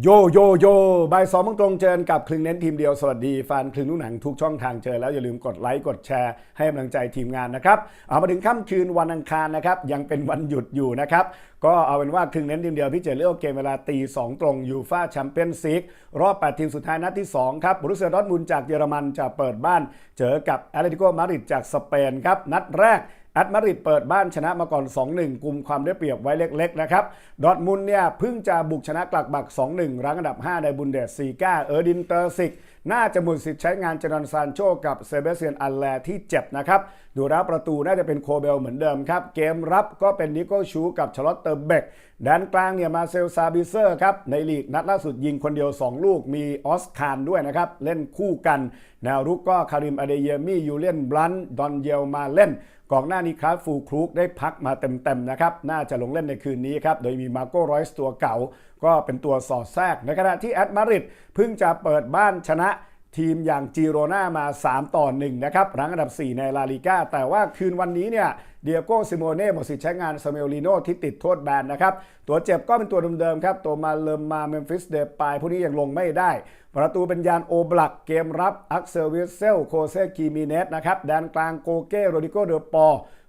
โยโยโยบ่ายสองมงตรงเจอกับคลึงเน้นทีมเดียว สวัสดีแฟนคลึงลูกหนังทุกช่องทางเจอแล้วอย่าลืมกดไลค์กดแชร์ให้กำลังใจทีมงานนะครับ เอามาถึงค่ำคืนวันอังคารนะครับ ยังเป็นวันหยุดอยู่นะครับ ก็เอาเป็นว่าคลึงเน้นทีมเดียวพี่เจเลือกเกมเวลาตีสองตรงยูฟาแชมเปี้ยนซีกรอบ 8 ทีมสุดท้ายนัดที่ 2 ครับบรุเซียดอร์ทมุนจากเยอรมันจะเปิดบ้าน เจอกับแอตเลติโกมาดริดจากสเปนครับนัดแรก แอตมาริดเปิดบ้านชนะมาก่อน 2-1 กลุ่มความได้เปรียบไว้เล็กๆนะครับ ดอร์ทมุนเนี่ยเพิ่งจะบุกชนะกลักบัก 2-1 รั้งอันดับ 5 ในบุนเดสซีกาเออร์ดินเตอร์ซิกน่าจะหมดสิทธิ์ใช้งานเจนอนซานโชกับเซเบเซียนอัลแลที่เจ็บนะครับ ดูแล้วประตูน่าจะเป็นโคเบลเหมือนเดิมครับ เกมรับก็เป็นนิโก้ชูกับชาร์ลอตเตอร์เบกแดนกลางเนี่ยมาเซลซาบิเซอร์ครับ ในลีกนัดล่าสุดยิงคนเดียว 2 ลูกมีออสคานด้วยนะครับ เล่นคู่กัน แนวรุกก็คาริมอเดเยมี่ยูเลียนบลันดอนเยลมาเล่นกองหน้านี้ครับฟูครูกได้พักมาเต็มๆนะครับ น่าจะลงเล่นในคืนนี้ครับ โดยมีมาโก้รอยส์ตัวเก่า ก็เป็นตัวสอดแทรกในขณะที่แอตมาริดเพิ่งจะเปิดบ้านชนะ ทีมอย่างจีโรนามา 3 ต่อ 1 นะครับรั้งอันดับ 4 ในลาลิก้าแต่ว่าคืนวันนี้เนี่ย เดียโก้ซิโมเน่หมดสิทธิ์ใช้งานซาเมลลิโนที่ติดโทษแบนนะครับ ตัวเจ็บก็เป็นตัวเดิมๆครับ ตัวมาเลมมาเมมฟิสเดปายพวกนี้ยังลงไม่ได้ ประตูเป็นยานโอบลัก เกมรับอักเซลวิเซลโคเซกีมิเนสนะครับแดนกลางโกเก้โรดิโกเดอปอ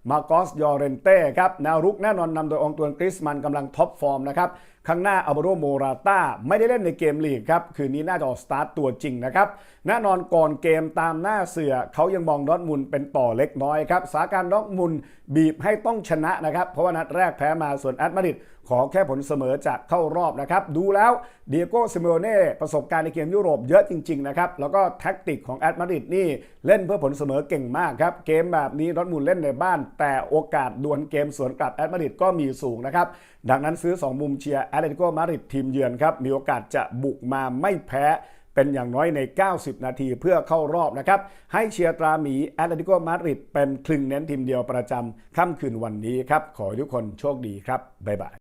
มาโกสยอเรนเต้ครับแนวรุกแน่นอนนำโดยองตวนกริสมันกำลังท็อปฟอร์มนะครับ ข้างหน้าอัลบโรโมราตาไม่ได้เล่นในเกมลีกครับ คืนนี้น่าจะออกสตาร์ตตัวจริงนะครับ แน่นอนก่อนเกมตามหน้าเสือเขายังมองดอทมุนเป็นต่อเล็กน้อยครับสาการดอทมุนบีบให้ต้องชนะนะครับ เพราะว่านัดแรกแพ้มาส่วนแอตมาดริดขอแค่ผลเสมอจากเข้ารอบนะครับ ดูแล้วเดียโก้ซิเมโอเน่ประสบการณ์ในเกมยุโรปเยอะจริง ๆ นะครับ แล้วก็แท็กติกของแอตมาดริดนี่เล่นเพื่อผลเสมอเก่งมากครับ เกมแบบนี้ดอร์ทมุนด์เล่นในบ้าน แต่โอกาสดวลเกมสวนกลับแอตมาดริดก็มีสูงนะครับ ดังนั้นซื้อ 2 มุมเชียร์แอตเลติโกมาดริดทีมเยือนครับมีโอกาสจะบุกมาไม่แพ้ เป็นอย่างน้อยใน 90 นาทีเพื่อเข้ารอบนะครับ ให้เชียร์ตราหมีแอตเลติโกมาดริดเป็นคลึงเน้นทีมเดียวประจำค่ำคืนวันนี้ครับ ขอให้ทุกคนโชคดีครับ บ๊ายบาย